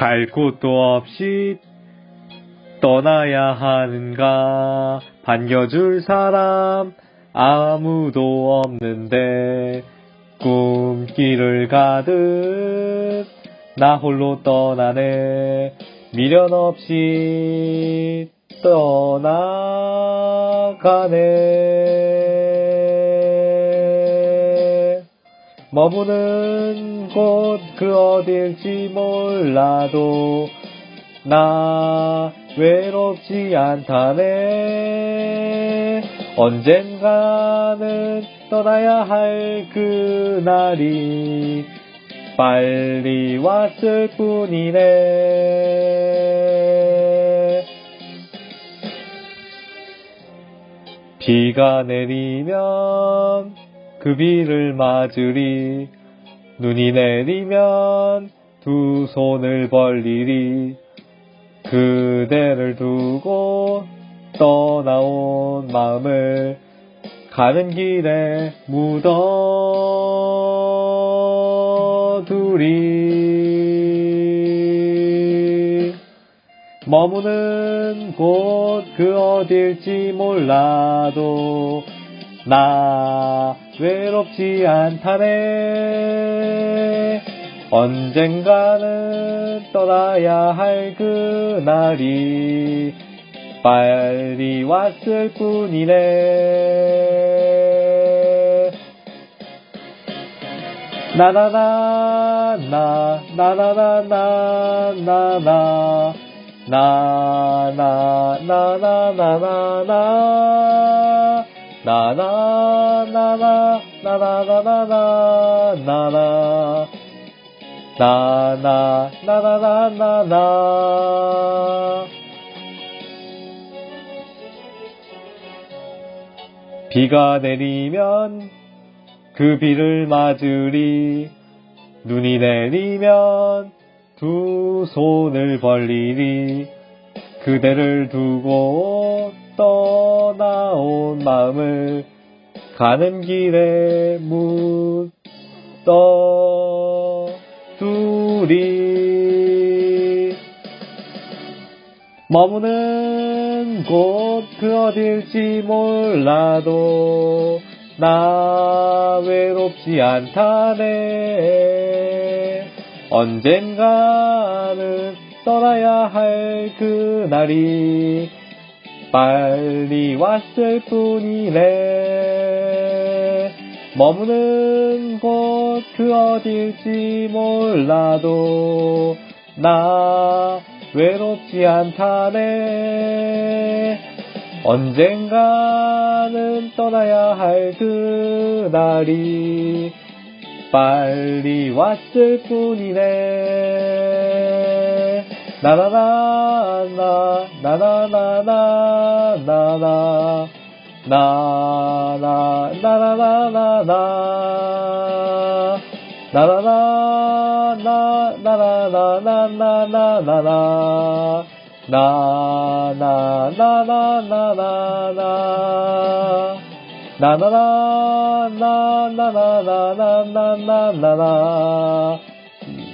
갈 곳도 없이 떠나야 하는가? 반겨줄 사람 아무도 없는데 꿈길을 가듯 나 홀로 떠나네. 미련 없이 떠나가네 머무는 곳 그 어딜지 몰라도 나 외롭지 않다네. 언젠가는 떠나야 할 그날이 빨리 왔을 뿐이네. 비가 내리면 그 비를 맞으리. 눈이 내리면 두 손을 벌리리. 그대를 두고 떠나온 마음을 가는 길에 묻어두리. 머무는 곳 그 어딜지 몰라도 나 외롭지 않다네. 언젠가는 떠나야 할 그날이 빨리 왔을 뿐이네. 나나나 나 나나나나 나나. 나나나나나나나 나나나나 나나나나나 나나 나나나나나나 비가 내리면 그 비를 맞으리 눈이 내리면 두 손을 벌리리 그대를 두고 떠나온 마음을 가는 길에 묻어두리 머무는 곳 그 어딜지 몰라도 나 외롭지 않다네. 언젠가는 떠나야 할 그날이 빨리 왔을 뿐이네. 머무는 곳 그 어딜지 몰라도 나 외롭지 않다네. 언젠가는 떠나야 할 그날이 빨리 왔을 뿐이네 나나나나 나나나나 나나 나나 나나나나나 나나나나 나나나나나나나 나나나나나나나 나나나나나나나나나나나나나